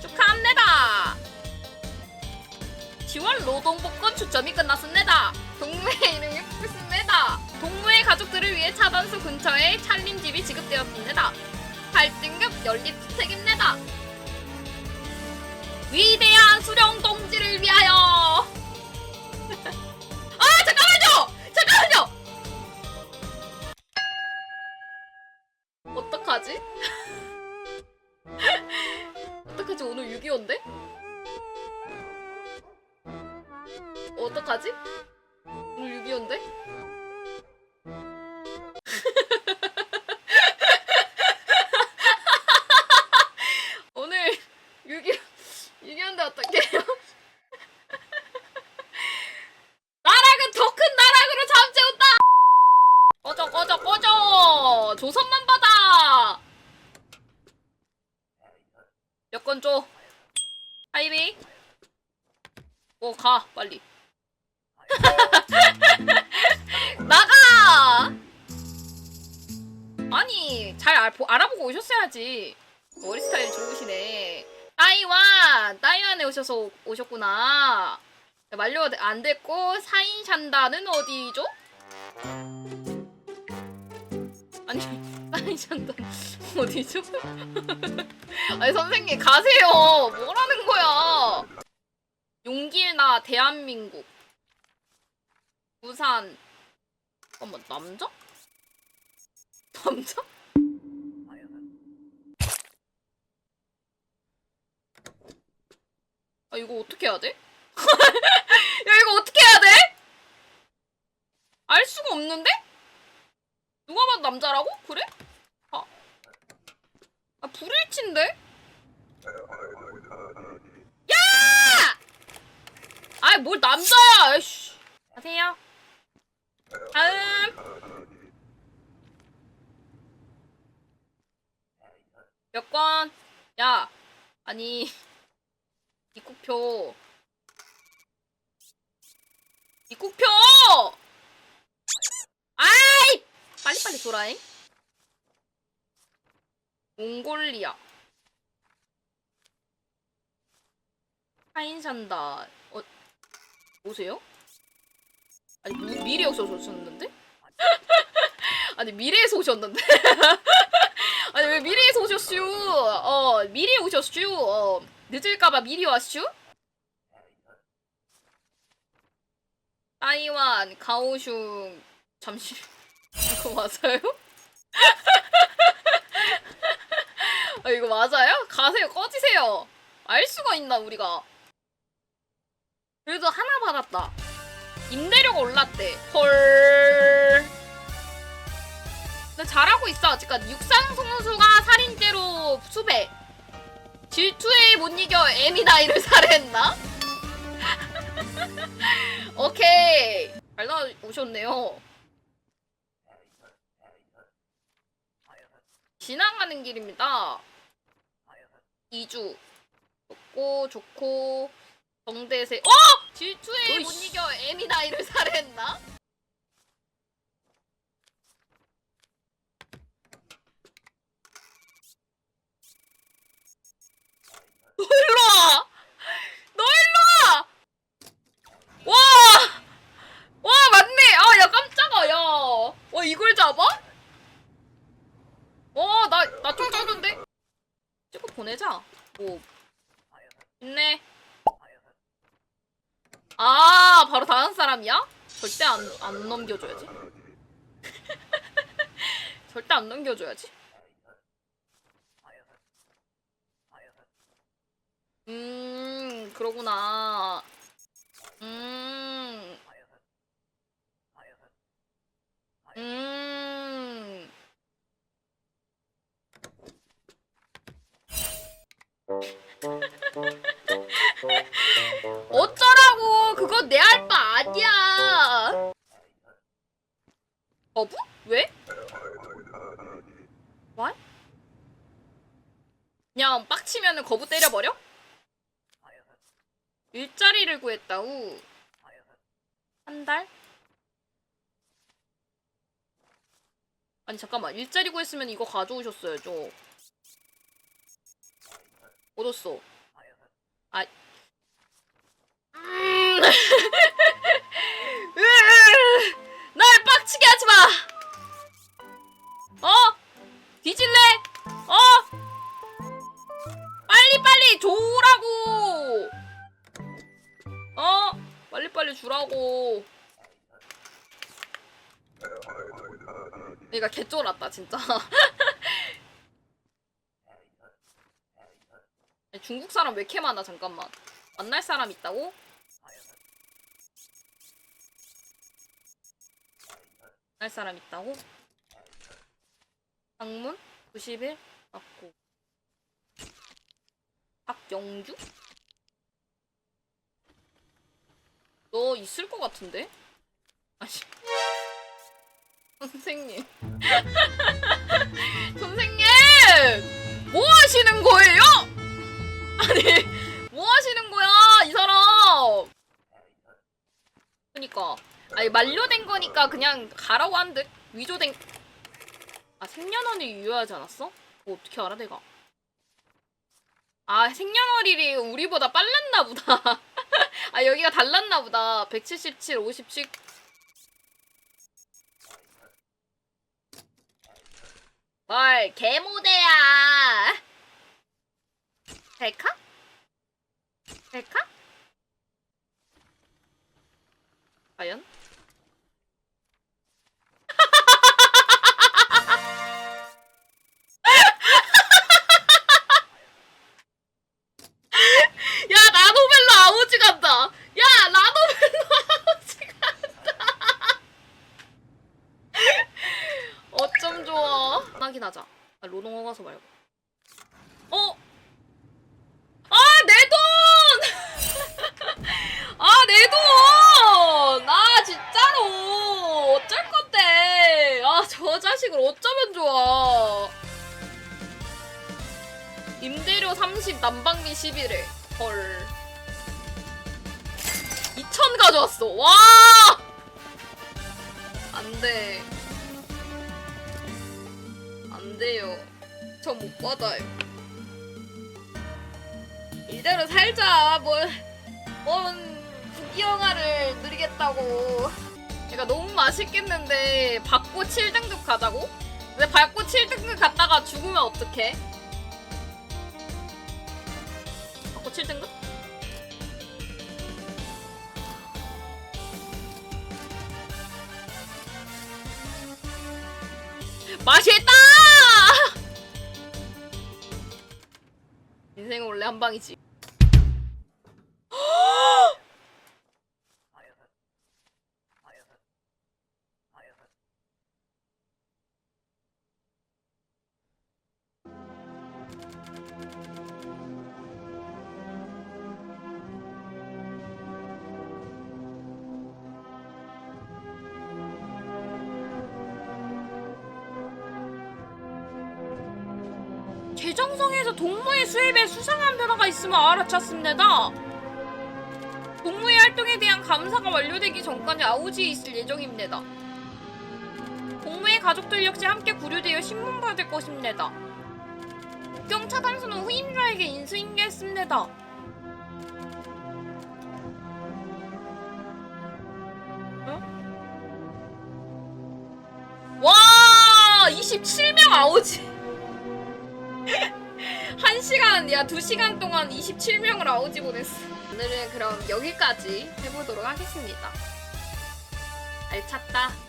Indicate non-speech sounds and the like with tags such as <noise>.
축하합니다. 10월 노동복권 추첨이 끝났습니다. 동무의 <laughs> 이름이 뽑혔습니다. 동무의 가족들을 위해 차단수 근처에 찰림집이 지급되었습니다. 8등급 연립주택입니다. 위대한 수령 동지를 위하여! 오늘 6.25인데? 어떡하지? 오늘 6.25인데? 오늘 6.25, 6.25인데 어떡해요? 나락은 더 큰 나락으로 잠재운다! 꺼져 꺼져 꺼져! 조선만 받아! 여권 줘. 하이비. 어, 가, 빨리. <laughs> 나가! 아니, 잘 알, 보- 알아보고 오셨어야지. 머리 스타일 좋으시네. 따이완! 따이완에 오셔서 오셨구나. 만료가 안 됐고, 사인 샨다는 어디죠? 아니, <laughs> 사인 샨다 어디죠? <laughs> 아니 선생님 가세요. 뭐라는 거야? 용길나 대한민국 부산 잠깐만 남자? 남자? 아 이거 어떻게 해야 돼? <laughs> 야 이거 어떻게 해야 돼? 알 수가 없는데? 누가 봐도 남자라고? 그래? 아, 아 불일치인데? 야! 뭘 남자야? 아이씨. 가세요. 다음. 여권. 야. 아니. 입국표. 입국표! 아이! 빨리빨리 돌아잉. 몽골리아. 하인 산다. 어, 오세요? 아니, 미, 미래에서 오셨는데? <laughs> 아니, 미래에서 오셨는데? <laughs> 아니, 왜 미래에서 오셨슈? 어, 미래에 오셨슈? 어, 늦을까봐 미리 왔슈? 타이완, 가오슝, 잠시, <laughs> 이거 맞아요? 아, 이거 맞아요? 가세요, 꺼지세요. 알 수가 있나, 우리가. 그래도 하나 받았다. 임대료가 올랐대. 헐. 근데 잘하고 있어, 아직까지. 육상 선수가 살인죄로 수배. 질투에 못 이겨 애미 나이를 <laughs> 살해했나? <laughs> 오케이. 잘 나오셨네요. 지나가는 길입니다. 이주. 좋고, 좋고, 정대세. 어! 질투에 못 이겨 애미 나이를 살해했나? 너 일로 와! 너 일로 와! 와! 와, 맞네! 아, 야, 깜짝아, 야. 와, 이걸 잡아? 와, 나, 나 쫓아오는데? 찍고 보내자. 뭐. 있네. 아, 바로 다른 사람이야? 절대 안, 안 넘겨줘야지. <laughs> 절대 안 넘겨줘야지. 음, 그러구나. 음. 음. <laughs> 어쩌라고! 그건 내 아니야! 거부? 왜? what? 그냥 빡치면은 거부 때려버려? 일자리를 구했다우. 한 달? 아니 잠깐만 일자리 구했으면 이거 가져오셨어야죠. 얻었어. 아. 음. <laughs> 하지 마. 어? 뒤질래? 어? 빨리 빨리 줘라고. 어? 빨리 빨리 주라고. 얘가 개쫄았다 진짜. <laughs> 중국 사람 왜 이렇게 많아 잠깐만. 만날 사람 있다고? 만날 사람 있다고? 방문 90일 맞고 박영주? 너 있을 것 같은데? 아니 <laughs> 선생님 <laughs> 만료된 거니까 그냥 가라고 한 듯. 위조된 아 생년월일 유효하지 않았어? 그거 어떻게 알아 내가? 아 생년월일이 우리보다 빨랐나 보다. <laughs> 아 여기가 달랐나 보다. 177, 57뭘 개모대야 확인하자 아, 로동어 가서 말고 어? 아, 내 돈! <laughs> 아, 내 돈! 아, 진짜로! 어쩔 건데! 아, 저 자식을 어쩌면 좋아! 임대료 30, 난방비 11회. 헐. 2천 가져왔어. 와! 받아요. 이대로 살자. 뭘, 뭔 부귀영화를 누리겠다고. 내가 너무 맛있겠는데 받고 7등급 가자고? 근데 받고 7등급 갔다가 죽으면 어떡해? 받고 7등급? 맛있다! 인생은 원래 한 방이지. 재정성에서 동무의 수입에 수상한 변화가 있음을 알아챘습니다. 동무의 활동에 대한 감사가 완료되기 전까지 아우지에 있을 예정입니다. 동무의 가족들 역시 함께 구류되어 신문받을 것입니다. 국경 차단소는 후임자에게 인수인계했습니다. 어? 와! 27명 아우지! 한 시간, 야, 두 시간 동안 27명을 아우지 보냈어. 오늘은 그럼 여기까지 해보도록 하겠습니다. 알찼다.